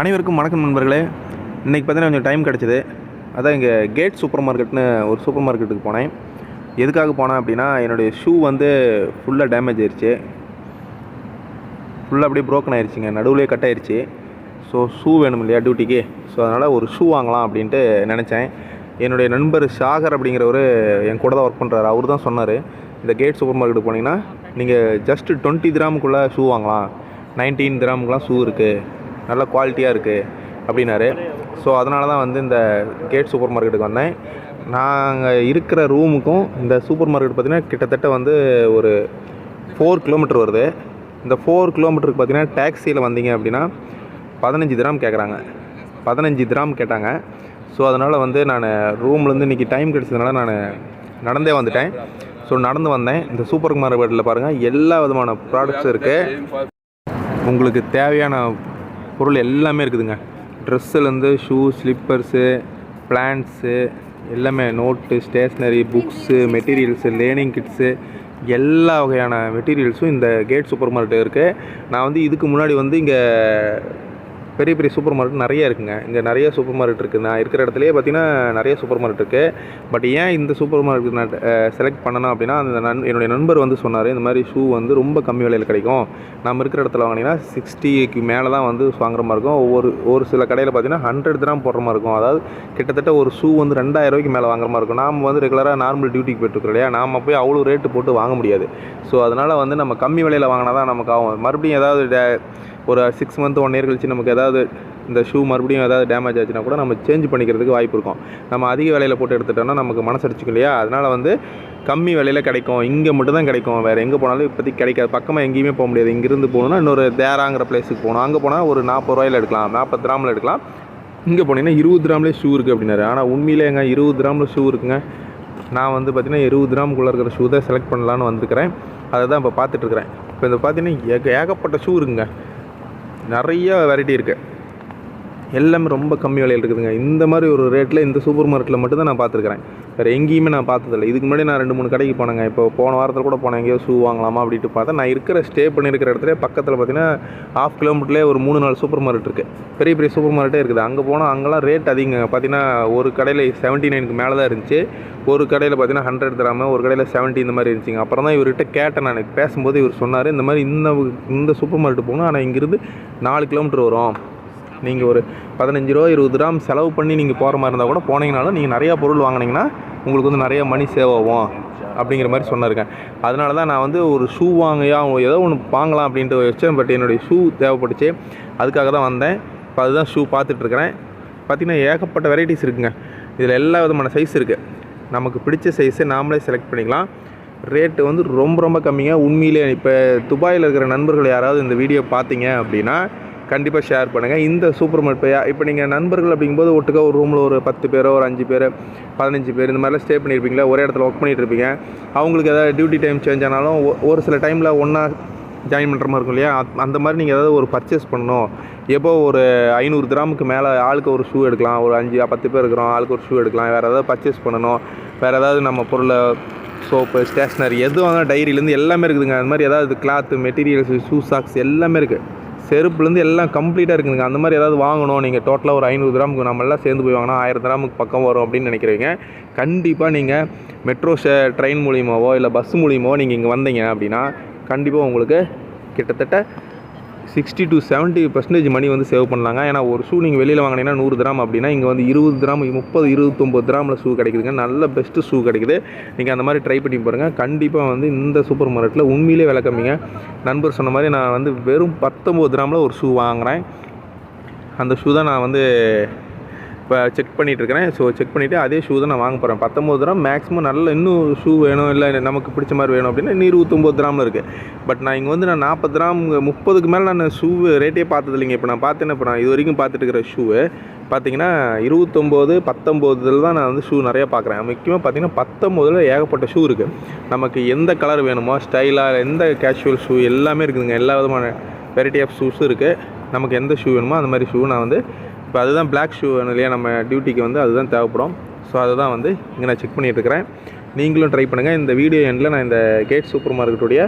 அனைவருக்கும் வணக்கம் நண்பர்களே. இன்றைக்கி பார்த்தீங்கன்னா கொஞ்சம் டைம் கிடச்சிது. அதான் இங்கே கேட் சூப்பர் மார்க்கெட்னு ஒரு சூப்பர் மார்க்கெட்டுக்கு போனேன். எதுக்காக போனேன் அப்படின்னா என்னுடைய ஷூ வந்து ஃபுல்லாக டேமேஜ் ஆயிடுச்சு ஃபுல்லாக அப்படியே ப்ரோக்கன் ஆயிடுச்சுங்க நடுவுலேயே கட் ஆயிடுச்சு ஸோ ஷூ வேணும் இல்லையா டியூட்டிக்கு ஸோ அதனால் ஒரு ஷூ வாங்கலாம் அப்படின்ட்டு நினச்சேன். என்னுடைய நண்பர் சாகர் அப்படிங்கிறவர் என் கூட தான் ஒர்க் பண்ணுறாரு அவர் தான் சொன்னார் இந்த கேட் சூப்பர் மார்க்கெட்டுக்கு போனீங்கன்னா நீங்கள் ஜஸ்ட் டுவெண்ட்டி கிராமுக்குள்ளே ஷூ வாங்கலாம். நைன்டீன் கிராமுக்குலாம் ஷூ இருக்குது நல்ல குவாலிட்டியாக இருக்குது அப்படின்னாரு. ஸோ அதனால தான் வந்து இந்த கேட் சூப்பர் மார்க்கெட்டுக்கு வந்தேன். நாங்கள் இருக்கிற ரூமுக்கும் இந்த சூப்பர் மார்க்கெட் பார்த்திங்கன்னா கிட்டத்தட்ட வந்து ஒரு ஃபோர் கிலோமீட்டர் வருது. இந்த ஃபோர் கிலோமீட்டருக்கு பார்த்தீங்கன்னா டேக்ஸியில் வந்தீங்க அப்படின்னா பதினஞ்சு திராம் கேட்குறாங்க பதினஞ்சு திராம் கேட்டாங்க. ஸோ அதனால் வந்து நான் ரூம்லேருந்து இன்றைக்கி டைம் கிடச்சதுனால நான் நடந்தே வந்துட்டேன். ஸோ நடந்து வந்தேன். இந்த சூப்பர் மார்க்கெட்டில் பாருங்கள் எல்லா விதமான ப்ராடக்ட்ஸும் இருக்குது உங்களுக்கு தேவையான பொருள் எல்லாமே இருக்குதுங்க. ட்ரெஸ்ஸுலேருந்து ஷூ ஸ்லிப்பர்ஸு பிளான்ஸு எல்லாமே note stationery books materials learning kits எல்லா வகையான மெட்டீரியல்ஸும் இந்த கேட் சூப்பர் மார்க்கெட் இருக்குது நான் வந்து இதுக்கு முன்னாடி வந்து இங்கே பெரிய பெரிய சூப்பர் மார்க்கெட் நிறைய இருக்குங்க. இங்கே நிறைய சூப்பர் மார்க்கெட் இருக்குது நான் இருக்கிற இடத்துலையே பார்த்தீங்கன்னா நிறைய சூப்பர் மார்க்கெட் இருக்குது பட் ஏன் இந்த சூப்பர் மார்க்கெட் நான் செலக்ட் பண்ணணும் அப்படின்னா அந்த நன் என்னுடைய நண்பர் வந்து சொன்னார் இந்த மாதிரி ஷூ வந்து ரொம்ப கம்மி விலையில் கிடைக்கும். நம்ம இருக்கிற இடத்துல வாங்கினீங்கன்னா சிக்ஸ்டிக்கு மேலே தான் வந்து வாங்குற மாதிரி இருக்கும். ஒவ்வொரு ஒரு சில கடையில் பார்த்தீங்கன்னா ஹண்ட்ரட் தான் போடுற மாதிரி இருக்கும். அதாவது கிட்டத்தட்ட ஒரு ஷூ வந்து ரெண்டாயிரம் ரூபாய்க்கு மேலே வாங்குற மாதிரி இருக்கும். நாம் வந்து ரெகுலராக நார்மல் டியூட்டிக்கு போயிட்டுருக்கோம் இல்லையா? நாம் போய் அவ்வளோ ரேட்டு போட்டு வாங்க முடியாது. ஸோ அதனால் வந்து நம்ம கம்மி விலையில் வாங்கினா தான் நமக்கு ஆகும். மறுபடியும் ஏதாவது டே- ஒரு சிக்ஸ் மந்த் ஒன் இயர் கழிச்சு நமக்கு ஏதாவது இந்த ஷூ மறுபடியும் ஏதாவது டேமேஜ் ஆச்சுன்னா கூட நம்ம சேஞ்ச் பண்ணிக்கிறதுக்கு வாய்ப்பு இருக்கும். நம்ம அதிக விலையில் போட்டு எடுத்துட்டோம்னா நமக்கு மனசடிச்சுக்கும் இல்லையா? அதனால் வந்து கம்மி விலையில் கிடைக்கும். இங்கே மட்டும் தான் கிடைக்கும். வேறு எங்கே போனாலும் இப்போதைக்கு கிடைக்காது. பக்கமாக எங்கேயுமே போக முடியாது. இங்கேருந்து போகணுன்னா இன்னொரு தேராங்கிற பிளேஸுக்கு போகணும். அங்கே போனால் ஒரு நாற்பது ரூபாயில் எடுக்கலாம். நாற்பது கிராமில் எடுக்கலாம். இங்கே போனீங்கன்னா இருபது கிராம்லேயே ஷூ இருக்குது அப்படின்னாரு. ஆனால் உண்மையிலே எங்க இருபது கிராமில் ஷூ இருக்குங்க. நான் வந்து பார்த்தீங்கன்னா இருபது கிராமுக்குள்ளே இருக்கிற ஷூ தான் செலக்ட் பண்ணலான்னு வந்திருக்கிறேன். அதை தான் இப்போ பார்த்துட்ருக்குறேன் இப்போ இந்த பார்த்தீங்கன்னா ஏக ஏகப்பட்ட ஷூ இருக்குங்க. நிறைய வெரைட்டி இருக்குது எல்லாமே ரொம்ப கம்மி விலையில் இருக்குதுங்க. இந்த மாதிரி ஒரு ரேட்டில் இந்த சூப்பர் மார்க்கெட்டில் மட்டும் தான் நான் பார்த்துருக்குறேன். வேறு எங்கேயுமே நான் பார்த்ததில்ல. இதுக்கு முன்னாடி நான் ரெண்டு மூணு கடைக்கு போனேங்க. இப்போ போன வாரத்தில் கூட போனேன். எங்கேயோ ஷூ வாங்கலாமா அப்படின்ட்டு பார்த்தா நான் இருக்கிற ஸ்டே பண்ணியிருக்கிற இடத்துல பக்கத்தில் பார்த்தீங்கன்னா ஆஃப் கிலோமீட்டர்லேயே ஒரு மூணு நாலு சூப்பர் மார்க்கெட் இருக்குது பெரிய பெரிய சூப்பர் மார்க்கெட்டே இருக்குது. அங்கே போனால் அங்கெல்லாம் ரேட் அதிகங்க. பார்த்தீங்கன்னா ஒரு கடையில் செவன்ட்டி நைனுக்கு மேலே தான் இருந்துச்சு. ஒரு கடையில் பார்த்தீங்கன்னா ஹண்ட்ரட் தராமல் ஒரு கடையில் செவன்ட்டி இந்த மாதிரி இருந்துச்சுங்க. அப்புறம் தான் இவர்கிட்ட கேட்டேன் நான். பேசும்போது இவர் சொன்னார் இந்த மாதிரி இந்த இந்த சூப்பர் மார்க்கெட் போகணும். ஆனால் இங்கேருந்து நாலு கிலோமீட்டர் வரும். நீங்கள் ஒரு பதினஞ்சு ரூபா இருபது ரூபா செலவு பண்ணி நீங்கள் போகிற மாதிரி இருந்தால் கூட போனீங்கனாலும் நீங்கள் நிறையா பொருள் வாங்கினீங்கன்னா உங்களுக்கு வந்து நிறையா மணி சேவ் ஆகும் அப்படிங்கிற மாதிரி சொன்னிருக்கேன் அதனால தான் நான் வந்து ஒரு ஷூ வாங்கியா ஏதோ ஒன்று வாங்கலாம் அப்படின்ட்டு வச்சேன். பட் என்னுடைய ஷூ தேவைப்பட்டுச்சு. அதுக்காக தான் வந்தேன். இப்போ அதுதான் ஷூ பார்த்துட்ருக்குறேன் பார்த்திங்கன்னா ஏகப்பட்ட வெரைட்டிஸ் இருக்குங்க. இதில் எல்லா விதமான சைஸ் இருக்குது நமக்கு பிடிச்ச சைஸை நாமளே செலக்ட் பண்ணிக்கலாம். ரேட்டு வந்து ரொம்ப ரொம்ப கம்மிங்க. உண்மையிலே இப்போ துபாயில் இருக்கிற நண்பர்கள் யாராவது இந்த வீடியோ பார்த்தீங்க அப்படின்னா கண்டிப்பாக ஷேர் பண்ணுங்கள் இந்த சூப்பர் மார்க்கெட் இப்போ நீங்கள் நண்பர்கள் அப்படிங்கும்போது ஒட்டுக்கா ஒரு ரூமில் ஒரு பத்து பேரோ ஒரு அஞ்சு பேர் பதினஞ்சு பேர் இந்த மாதிரிலாம் ஸ்டே பண்ணியிருப்பீங்களா ஒரே இடத்துல ஒர்க் பண்ணிகிட்டு இருப்பீங்க. அவங்களுக்கு ஏதாவது டியூட்டி டைம் சேஞ்ச் ஆனாலும் ஒரு சில டைமில் ஒன்றா ஜாயின் பண்ணுற மாதிரி இருக்கும் இல்லையா? அந்த மாதிரி நீங்கள் ஏதாவது ஒரு பர்ச்சேஸ் பண்ணணும். எப்போ ஒரு ஐநூறு கிராமுக்கு மேலே ஆளுக்கு ஒரு ஷூ எடுக்கலாம். ஒரு அஞ்சு பத்து பேர் இருக்கிறோம் ஆளுக்கு ஒரு ஷூ எடுக்கலாம். வேறு ஏதாவது பர்ச்சேஸ் பண்ணணும். வேறு ஏதாவது நம்ம பொருளை சோப்பு ஸ்டேஷ்னரி எது வாங்கினா டைரியிலேருந்து எல்லாமே இருக்குதுங்க. அந்த மாதிரி ஏதாவது கிளாத்து மெட்டீரியல்ஸ் ஷூ சாக்ஸ் எல்லாமே இருக்குது செருப்புலேருந்து எல்லாம் கம்ப்ளீட்டாக இருக்குதுங்க. அந்த மாதிரி ஏதாவது வாங்கணும். நீங்கள் டோட்டலாக ஒரு ஐநூறு கிராமுக்கு நம்மளாம் சேர்ந்து போய் வாங்கினா ஆயிரம் கிராமுக்கு பக்கம் வரும் அப்படின்னு நினைக்கிறீங்க. கண்டிப்பாக நீங்கள் மெட்ரோ ட்ரெயின் மூலியமாவோ இல்லை பஸ் மூலியமாவோ நீங்கள் இங்கே வந்தீங்க அப்படின்னா கண்டிப்பாக உங்களுக்கு கிட்டத்தட்ட சிக்ஸ்டி டு 70% பர்சன்டேஜ் மணி வந்து சேவ் பண்ணலாங்க. ஏன்னா ஒரு ஷூ நீங்கள் வெளியில் வாங்கினீங்கன்னா நூறு கிராம் அப்படின்னா இங்கே வந்து இருபது கிராம் முப்பது இருபத்தொம்பது கிராமில் ஷூ கிடைக்குதுங்க. நல்ல பெஸ்ட்டு ஷூ கிடைக்குது. நீங்கள் அந்த மாதிரி ட்ரை பண்ணி பாருங்கள் கண்டிப்பாக வந்து இந்த சூப்பர் மார்க்கெட்டில் உண்மையிலே விலை கம்மிங்க. நண்பர் சொன்ன மாதிரி நான் வந்து வெறும் பத்தொம்பது கிராமில் ஒரு ஷூ வாங்குகிறேன் அந்த ஷூ தான் நான் வந்து இப்போ செக் பண்ணிகிட்டு இருக்கிறேன் ஸோ செக் பண்ணிவிட்டு அதே ஷூ தான் நான் வாங்க போகிறேன் பத்தொம்பது கிராம் மேக்ஸிமம் நல்ல இன்னும் ஷூ வேணும் இல்லை நமக்கு பிடிச்ச மாதிரி வேணும் அப்படின்னா இன்னும் இருபத்தொம்போது கிராமில் இருக்குது பட் நான் இங்கே வந்து நான் நாற்பது கிராம் முப்பதுக்கு மேலே நான் ஷூ ரேட்டே பார்த்தது இல்லைங்க. இப்போ நான் பார்த்தேன் இப்போ நான் இது வரைக்கும் பார்த்துட்டு இருக்கிற ஷூவு பார்த்தீங்கன்னா இருபத்தொம்போது பத்தொம்போதில் தான் நான் வந்து ஷூ நிறையா பார்க்குறேன். முக்கியமாக பார்த்தீங்கன்னா பத்தொம்போதில் ஏகப்பட்ட ஷூ இருக்குது நமக்கு எந்த கலர் வேணுமோ ஸ்டைலாக எந்த கேஷுவல் ஷூ எல்லாமே இருக்குதுங்க. எல்லா விதமான வெரைட்டி ஆஃப் ஷூஸும் இருக்குது நமக்கு எந்த ஷூ வேணுமோ அந்த மாதிரி ஷூ நான் வந்து இப்போ அதுதான் பிளாக் ஷூ இல்லையா நம்ம டியூட்டிக்கு வந்து அதுதான் தேவைப்படும். ஸோ அதுதான் வந்து இங்கே நான் செக் பண்ணிகிட்டு இருக்கிறேன் நீங்களும் ட்ரை பண்ணுங்கள் இந்த வீடியோ எண்டில் நான் இந்த கேட் சூப்பர் மார்க்கெட்டுடைய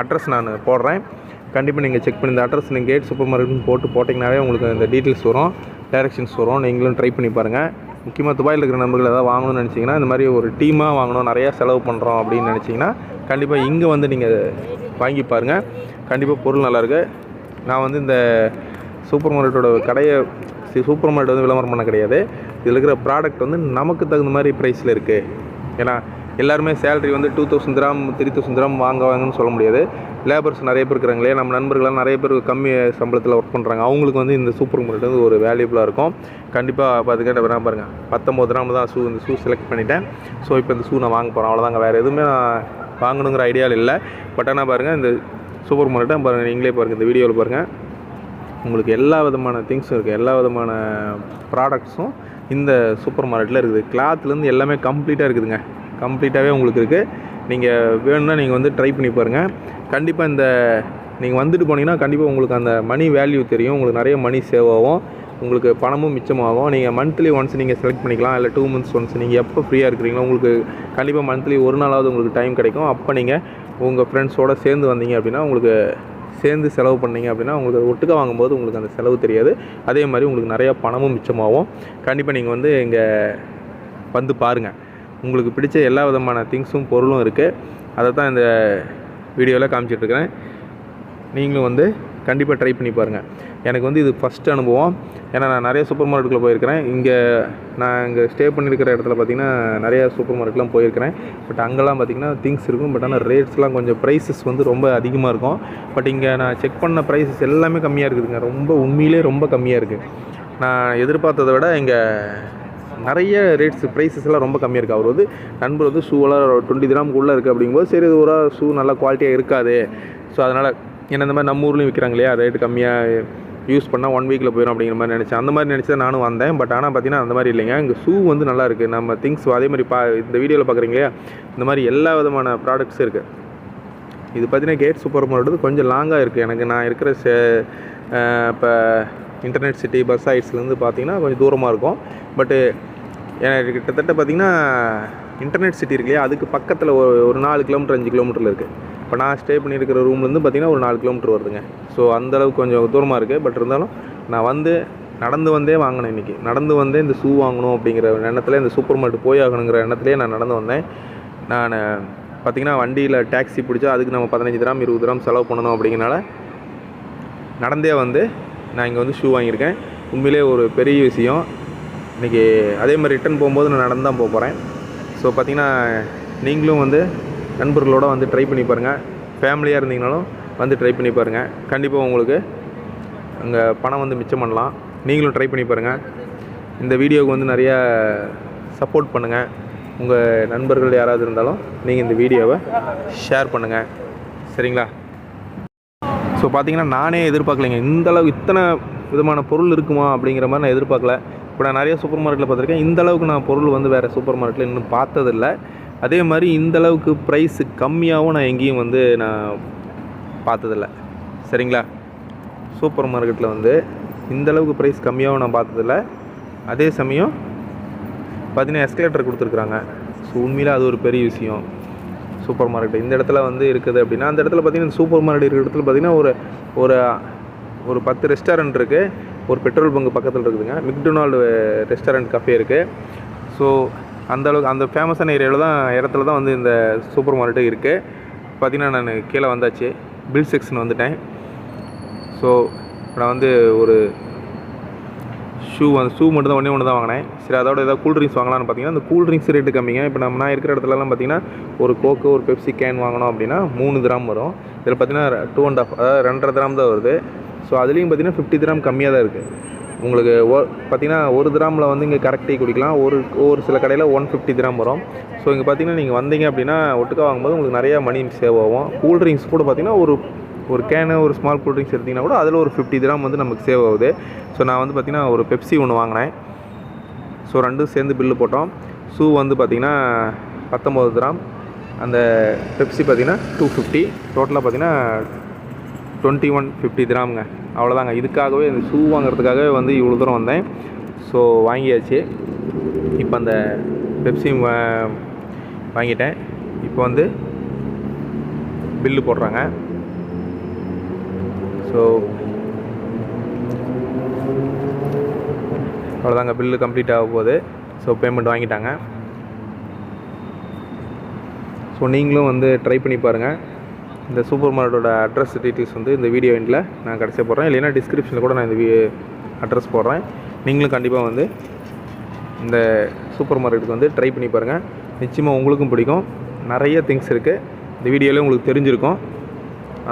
அட்ரஸ் நான் போடுறேன். கண்டிப்பாக நீங்கள் செக் பண்ணி இந்த அட்ரஸ் நீங்கள் கேட் சூப்பர் மார்க்கெட்னு போட்டு போட்டிங்கனாவே உங்களுக்கு இந்த டீட்டெயில்ஸ் வரும் டைரக்ஷன்ஸ் வரும். நீங்களும் ட்ரை பண்ணி பாருங்கள் முக்கியமாக துபாயில் இருக்கிற நம்பர்கள் ஏதாவது வாங்கணும்னு நினச்சிங்கன்னா இந்த மாதிரி ஒரு டீமாக வாங்கணும் நிறையா செலவு பண்ணுறோம் அப்படின்னு நினச்சிங்கன்னா கண்டிப்பாக இங்கே வந்து நீங்கள் வாங்கி பாருங்கள் கண்டிப்பாக பொருள் நல்லாயிருக்கு நான் வந்து இந்த சூப்பர் மார்க்கெட்டோட கடையை சூப்பர் மார்க்கெட் வந்து விளம்பரம் பண்ண கிடையாது. இதில் இருக்கிற ப்ராடக்ட் வந்து நமக்கு தகுந்த மாதிரி ப்ரைஸில் இருக்குது ஏன்னா எல்லாருமே சேலரி வந்து two thousand gram three thousand gram வாங்க வாங்கன்னு சொல்ல முடியாது. லேபர்ஸ் நிறைய பேர் இருக்கிறாங்களே நம்ம நண்பர்கள்லாம் நிறைய பேர் கம்மி சம்பளத்தில் ஒர்க் பண்ணுறாங்க அவங்களுக்கு வந்து இந்த சூப்பர் மார்க்கெட் வந்து ஒரு வேல்யூபுளாக இருக்கும். கண்டிப்பாக பார்த்துக்கிட்ட வேணா பாருங்கள் பத்தொம்பது கிராம் தான் ஷூ இந்த ஷூ செலக்ட் பண்ணிட்டேன். ஸோ இப்போ இந்த ஷூ நான் வாங்க போகிறேன் அவ்வளோதாங்க வேறு எதுவுமே நான் வாங்கணுங்கிற ஐடியாவில் இல்லை. பட் ஆனால் பாருங்கள் இந்த சூப்பர் மார்க்கெட்டை பாருங்கள் நீங்களே பாருங்கள் இந்த வீடியோவில் பாருங்கள் உங்களுக்கு எல்லா விதமான திங்ஸும் இருக்குது எல்லா விதமான ப்ராடக்ட்ஸும் இந்த சூப்பர் மார்க்கெட்டில் இருக்குது. கிளாத்லேருந்து எல்லாமே கம்ப்ளீட்டாக இருக்குதுங்க. கம்ப்ளீட்டாகவே உங்களுக்கு இருக்குது நீங்கள் வேணும்னா நீங்கள் வந்து ட்ரை பண்ணி பாருங்கள் கண்டிப்பாக இந்த நீங்கள் வந்துட்டு போனீங்கன்னா கண்டிப்பாக உங்களுக்கு அந்த மணி வேல்யூ தெரியும். உங்களுக்கு நிறைய மணி சேவ் ஆகும். உங்களுக்கு பணமும் மிச்சமாகும். நீங்கள் மந்த்லி ஒன்ஸ் நீங்கள் செலக்ட் பண்ணிக்கலாம். இல்லை டூ மந்த்ஸ் ஒன்ஸ் நீங்கள் எப்போ ஃப்ரீயாக இருக்கிறீங்களோ உங்களுக்கு கண்டிப்பாக மந்த்லி ஒரு நாளாவது உங்களுக்கு டைம் கிடைக்கும். அப்போ நீங்கள் உங்கள் ஃப்ரெண்ட்ஸோடு சேர்ந்து வந்தீங்க அப்படின்னா உங்களுக்கு சேர்ந்து செலவு பண்ணீங்க அப்படின்னா உங்களுக்கு ஒட்டுக்காக வாங்கும்போது உங்களுக்கு அந்த செலவு தெரியாது. அதே மாதிரி உங்களுக்கு நிறையா பணமும் மிச்சமாகும். கண்டிப்பாக நீங்கள் வந்து இங்கே வந்து பாருங்கள் உங்களுக்கு பிடிச்ச எல்லா விதமான திங்ஸும் பொருளும் இருக்குது அதை தான் இந்த வீடியோவில் காமிச்சிட்ருக்கிறேன். நீங்களும் வந்து கண்டிப்பாக ட்ரை பண்ணி பாருங்கள் எனக்கு வந்து இது ஃபஸ்ட் அனுபவம். ஏன்னா நான் நிறைய சூப்பர் மார்க்கெட்டில் போயிருக்கிறேன். இங்கே நான் இங்கே ஸ்டே பண்ணியிருக்கிற இடத்துல பார்த்திங்கன்னா நிறைய சூப்பர் மார்க்கெட்லாம் போயிருக்கிறேன். பட் அங்கெல்லாம் பார்த்திங்கன்னா திங்ஸ் இருக்கும். பட் ஆனால் ரேட்ஸ்லாம் கொஞ்சம் ப்ரைஸஸ் வந்து ரொம்ப அதிகமாக இருக்கும். பட் இங்கே நான் செக் பண்ண ப்ரைஸஸ் எல்லாமே கம்மியாக இருக்குதுங்க. ரொம்ப உண்மையிலே ரொம்ப கம்மியாக இருக்குது நான் எதிர்பார்த்ததை விட இங்கே நிறைய ரேட்ஸ் ப்ரைஸஸ் எல்லாம் ரொம்ப கம்மியாக இருக்குது அவர் வந்து நண்பர் வந்து ஷூவெல்லாம் டுவெண்ட்டி கிராமுக்குள்ளே இருக்குது அப்படிங்கும்போது சரி இது ஒரு ஷூ நல்லா குவாலிட்டியாக இருக்காது. ஸோ அதனால் ஏன்னா இந்த மாதிரி நம்ம ஊர்லேயும் விற்கிறாங்க இல்லையா? ரேட்டு கம்மியாக யூஸ் பண்ணால் ஒன் வீக்கில் போயிடும் அப்படிங்கிற மாதிரி நினச்சேன். அந்த மாதிரி நினச்சி தான் நானும் வந்தேன். பட் ஆனால் பார்த்தீங்கன்னா அந்த மாதிரி இல்லைங்க. இங்கே ஷூ வந்து நல்லா இருக்குது நம்ம திங்ஸ் அதே மாதிரி பா இந்த வீடியோவில் பார்க்குறீங்க இல்லையா? இந்த மாதிரி எல்லா விதமான ப்ராடக்ட்ஸும் இருக்குது இது பார்த்தீங்கன்னா கேட் சூப்பர் மார்க்கெட் கொஞ்சம் லாங்காக இருக்குது எனக்கு நான் இருக்கிற சே இப்போ இன்டர்நெட் சிட்டி பஸ் ஹைட்ஸ்லேருந்து பார்த்தீங்கன்னா கொஞ்சம் தூரமாக இருக்கும். பட்டு எனக்கு கிட்டத்தட்ட பார்த்தீங்கன்னா இன்டர்நெட் சிட்டி இருக்கு இல்லையா? அதுக்கு பக்கத்தில் ஒரு ஒரு நாலு கிலோமீட்டர் அஞ்சு கிலோமீட்டரில் இருக்குது இப்போ நான் ஸ்டே பண்ணியிருக்கிற ரூம்லேருந்து பார்த்திங்கன்னா ஒரு நாலு கிலோமீட்டர் வருதுங்க. ஸோ அந்தளவுக்கு கொஞ்சம் தூரமாக இருக்குது பட் இருந்தாலும் நான் வந்து நடந்து வந்தே வாங்கினேன் இன்றைக்கி நடந்து வந்தே இந்த ஷூ வாங்கணும் அப்படிங்கிற எண்ணத்தில் இந்த சூப்பர் மார்க்கெட் போய் ஆகணுங்கிற எண்ணத்துலேயே நான் நடந்து வந்தேன். நான் பார்த்திங்கன்னா வண்டியில் டாக்ஸி பிடிச்சா அதுக்கு நம்ம பதினஞ்சு கிராம் இருபது கிராம் செலவு பண்ணணும் அப்படிங்கிறனால நடந்தே வந்து நான் இங்கே வந்து ஷூ வாங்கியிருக்கேன். உண்மையிலே ஒரு பெரிய விஷயம். இன்றைக்கி அதே மாதிரி ரிட்டன் போகும்போது நான் நடந்து தான் போக போகிறேன் ஸோ பார்த்தீங்கன்னா நீங்களும் வந்து நண்பர்களோடு வந்து ட்ரை பண்ணி பாருங்கள் ஃபேமிலியாக இருந்தீங்கனாலும் வந்து ட்ரை பண்ணி பாருங்கள் கண்டிப்பாக உங்களுக்கு அங்கே பணம் வந்து மிச்சம் பண்ணலாம். நீங்களும் ட்ரை பண்ணி பாருங்கள் இந்த வீடியோவுக்கு வந்து நிறையா சப்போர்ட் பண்ணுங்கள் உங்கள் நண்பர்கள் யாராவது இருந்தாலும் நீங்கள் இந்த வீடியோவை ஷேர் பண்ணுங்கள் சரிங்களா? ஸோ பார்த்தீங்கன்னா நானே எதிர்பார்க்கலைங்க. இந்தளவு இத்தனை விதமான பொருள் இருக்குமா அப்படிங்கிற மாதிரி நான் எதிர்பார்க்கல. இப்போ நான் நிறைய சூப்பர் மார்க்கெட்டில் பார்த்துருக்கேன். இந்த அளவுக்கு நான் பொருள் வந்து வேறு சூப்பர் மார்க்கெட்டில் இன்னும் பார்த்ததில்ல. அதே மாதிரி இந்த அளவுக்கு ப்ரைஸ் கம்மியாகவும் நான் எங்கேயும் வந்து நான் பார்த்ததில்ல. சரிங்களா? சூப்பர் மார்க்கெட்டில் வந்து இந்த அளவுக்கு ப்ரைஸ் கம்மியாகவும் நான் பார்த்ததில்ல. அதே சமயம் பார்த்தீங்கன்னா எஸ்கலேட்டர் கொடுத்துருக்குறாங்க. ஸோ உண்மையில் அது ஒரு பெரிய விஷயம். சூப்பர் மார்க்கெட் இந்த இடத்துல வந்து இருக்குது அப்படின்னா அந்த இடத்துல பார்த்தீங்கன்னா சூப்பர் மார்க்கெட் இருக்கிற இடத்துல பார்த்தீங்கன்னா ஒரு ஒரு ஒரு பத்து ரெஸ்டாரண்ட் இருக்குது ஒரு பெட்ரோல் பங்கு பக்கத்தில் இருக்குதுங்க. மிக்டொனால்டு ரெஸ்டாரண்ட் கஃபே இருக்குது ஸோ அந்த அளவுக்கு அந்த ஃபேமஸான ஏரியாவில் தான் இடத்துல தான் வந்து இந்த சூப்பர் மார்க்கெட்டு இருக்குது பார்த்தீங்கன்னா நான் கீழே வந்தாச்சு. பில் செக்ஷன் வந்துட்டேன். ஸோ நான் வந்து ஒரு ஷூ அந்த ஷூ மட்டும் தான் ஒன்றே ஒன்று தான் வாங்கினேன். சரி அதோட ஏதாவது கூல் ட்ரிங்க்ஸ் வாங்கலாம்னு பார்த்தீங்கன்னா அந்த கூல் ட்ரிங்க்ஸ் ரேட்டு கம்மிங்க. இப்போ நம்ம நான் இருக்கிற இடத்துலலாம் பார்த்தீங்கன்னா ஒரு கோக்கு ஒரு பெப்சி கேன் வாங்கினோம் அப்படின்னா மூணு கிராம் வரும். இதில் பார்த்தீங்கன்னா டூ அண்ட் ஆஃப் அதாவது ரெண்டரை கிராம் தான் வருது. ஸோ அதுலேயும் பார்த்தீங்கன்னா ஃபிஃப்டி கிராம் கம்மியாக தான் இருக்குது உங்களுக்கு ஓ பார்த்தீங்கன்னா ஒரு கிராமில் வந்து இங்கே கரெக்ட் டீ குடிக்கலாம். ஒரு ஒரு சில கடையில் ஒன் ஃபிஃப்டி கிராம் வரும். ஸோ இங்கே பார்த்தீங்கன்னா நீங்கள் வந்தீங்க அப்படின்னா ஒட்டுக்கா வாங்கும்போது உங்களுக்கு நிறையா மணி சேவ் ஆகும். கூல் ட்ரிங்க்ஸ் கூட பார்த்தீங்கன்னா ஒரு ஒரு கேனு ஒரு ஸ்மால் கூல் ட்ரிங்க்ஸ் எடுத்திங்கன்னா கூட அதில் ஒரு ஃபிஃப்டி கிராம் வந்து நமக்கு சேவ் ஆகுது. ஸோ நான் வந்து பார்த்திங்கன்னா ஒரு பெப்சி ஒன்று வாங்கினேன். ஸோ ரெண்டும் சேர்ந்து பில்லு போட்டோம். ஷூ வந்து பார்த்திங்கன்னா பத்தொம்பது கிராம் அந்த பெப்சி பார்த்திங்கன்னா டூ ஃபிஃப்டி டோட்டலாக பார்த்திங்கன்னா டுவெண்ட்டி ஒன் ஃபிஃப்டி கிராமுங்க அவ்வளோதாங்க இதுக்காகவே இந்த ஷூ வாங்குறதுக்காகவே வந்து இவ்வளோ தூரம் வந்தேன். ஸோ வாங்கியாச்சு. இப்போ அந்த பெப்சி வாங்கிட்டேன். இப்போ வந்து பில்லு போடுறாங்க. ஸோ அவ்வளோதாங்க பில்லு கம்ப்ளீட் ஆக போகுது. ஸோ பேமெண்ட் வாங்கிட்டாங்க. ஸோ நீங்களும் வந்து ட்ரை பண்ணி பாருங்கள் இந்த சூப்பர் மார்க்கெட்டோட அட்ரஸ் டீட்டெயில்ஸ் வந்து இந்த வீடியோ எண்டில் நான் கடைசியாக போடுறேன். இல்லைன்னா டிஸ்கிரிப்ஷனில் கூட நான் இந்த அட்ரஸ் போடுறேன். நீங்களும் கண்டிப்பாக வந்து இந்த சூப்பர் மார்க்கெட்டுக்கு வந்து ட்ரை பண்ணி பாருங்கள் நிச்சயமாக உங்களுக்கும் பிடிக்கும். நிறைய திங்ஸ் இருக்குது இந்த வீடியோவில் உங்களுக்கு தெரிஞ்சிருக்கும்.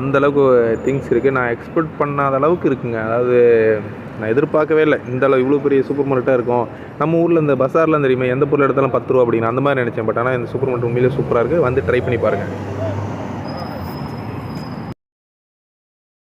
அந்த அளவுக்கு திங்ஸ் இருக்குது நான் எக்ஸ்பெக்ட் பண்ணாத அளவுக்கு இருக்குங்க. அதாவது நான் எதிர்பார்க்கவே இல்லை. இந்த அளவு இவ்வளோ பெரிய சூப்பர் மார்க்கெட்டாக இருக்கும். நம்ம ஊரில் இந்த பஸார்லாம் தெரியுமா எந்த பொருள் எடுத்தாலும் பத்து ரூபா அப்படின்னு அந்த மாதிரி நினச்சேன். பட் ஆனால் இந்த சூப்பர் மார்க்கெட் உண்மையிலே சூப்பராக இருக்குது வந்து ட்ரை பண்ணி பாருங்கள்